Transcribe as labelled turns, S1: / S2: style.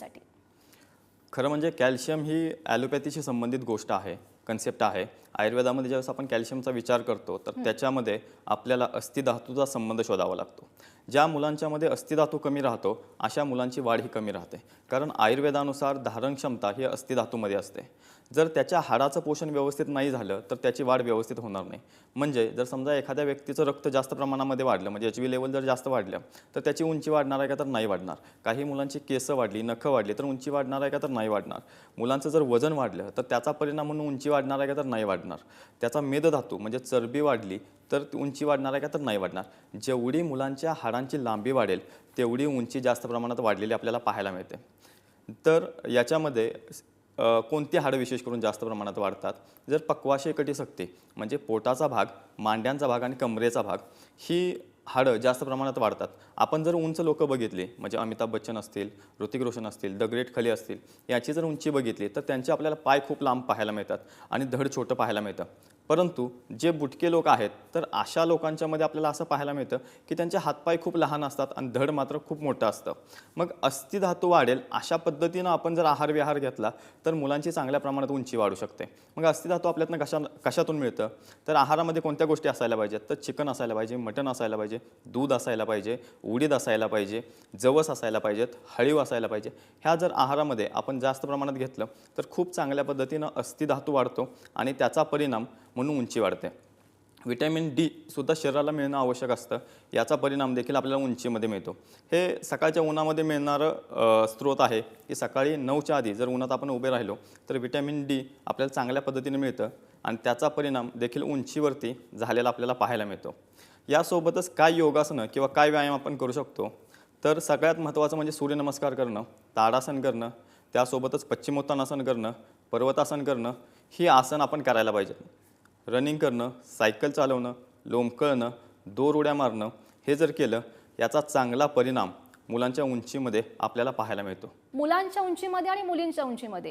S1: मुलांसाठी
S2: खरं म्हणजे कॅल्शियम ही ॲलोपॅथीशी संबंधित गोष्ट आहे कन्सेप्ट आहे. आयुर्वेदामध्ये ज्यावेळेस आपण कॅल्शियमचा विचार करतो तर त्याच्यामध्ये आपल्याला अस्थिधातूचा संबंध शोधावा लागतो. ज्या मुलांच्यामध्ये अस्थिधातू कमी राहतो अशा मुलांची वाढ ही कमी राहते. कारण आयुर्वेदानुसार धारण क्षमता ही अस्थिधातूमध्ये असते. जर त्याच्या हाडाचं पोषण व्यवस्थित नाही झालं तर त्याची वाढ व्यवस्थित होणार नाही. म्हणजे जर समजा एखाद्या व्यक्तीचं रक्त जास्त प्रमाणामध्ये वाढलं म्हणजे एच बी लेवल जर जास्त वाढलं तर त्याची उंची वाढणार आहे का तर नाही वाढणार. काही मुलांची केसं वाढली नखं वाढली तर उंची वाढणार आहे का तर नाही वाढणार. मुलांचं जर वजन वाढलं तर त्याचा परिणाम म्हणून उंची वाढणार आहे का तर नाही वाढणार. त्याचा मेदधातू म्हणजे चरबी वाढली तर ती उंची वाढणार आहे का? तर नाही वाढणार. जेवढी मुलांच्या हाडांची लांबी वाढेल तेवढी उंची जास्त प्रमाणात वाढलेली आपल्याला पाहायला मिळते. तर याच्यामध्ये कोणती हाडं विशेष करून जास्त प्रमाणात वाढतात? जर पक्वाशय सक्ती म्हणजे पोटाचा भाग मांड्यांचा भाग आणि कमरेचा भाग ही हाडं जास्त प्रमाणात वाढतात. आपण जर उंच लोक बघितली म्हणजे अमिताभ बच्चन असतील ऋतिक रोशन असतील द ग्रेट खली असतील याची जर उंची बघितली तर त्यांचे आपल्याला पाय खूप लांब पाहायला मिळतात आणि धड छोटं पाहायला मिळतं. परंतु जे बुटके लोक आहेत तर अशा लोकांच्यामध्ये आपल्याला असं पाहायला मिळतं की त्यांचे हातपाय खूप लहान असतात आणि धड मात्र खूप मोठं असतं. मग अस्थिधातू वाढेल अशा पद्धतीनं आपण जर आहार विहार घेतला तर मुलांची चांगल्या प्रमाणात उंची वाढू शकते. मग अस्थिधातू आपल्यातनं कशा कशातून मिळतं? तर आहारामध्ये कोणत्या गोष्टी असायला पाहिजेत? तर चिकन असायला पाहिजे मटण असायला पाहिजे दूध असायला पाहिजे उडीद असायला पाहिजे जवस असायला पाहिजेत हळीव असायला पाहिजे. ह्या जर आहारामध्ये आपण जास्त प्रमाणात घेतलं तर खूप चांगल्या पद्धतीनं अस्थिधातू वाढतो आणि त्याचा परिणाम म्हणून उंची वाढते. विटॅमिन डी सुद्धा शरीराला मिळणं आवश्यक असतं. याचा परिणाम देखील आपल्याला उंचीमध्ये मिळतो. हे सकाळच्या उन्हामध्ये मिळणारं स्रोत आहे की सकाळी नऊच्या आधी जर उन्हात आपण उभे राहिलो तर विटॅमिन डी आपल्याला चांगल्या पद्धतीने मिळतं आणि त्याचा परिणाम देखील उंचीवरती झालेला आपल्याला पाहायला मिळतो. यासोबतच काय योगासनं किंवा काय व्यायाम आपण करू शकतो तर सगळ्यात महत्त्वाचं म्हणजे सूर्यनमस्कार करणं ताडासन करणं त्यासोबतच पश्चिमोत्तानासन करणं पर्वतासन करणं ही आसन आपण करायला पाहिजे रनिंग करणं सायकल चालवणं लोंबकळणं दोर उड्या मारणं हे जर केलं याचा चांगला परिणाम मुलांच्या उंचीमध्ये आपल्याला पाहायला मिळतो.
S1: मुलांच्या उंचीमध्ये आणि मुलींच्या उंचीमध्ये.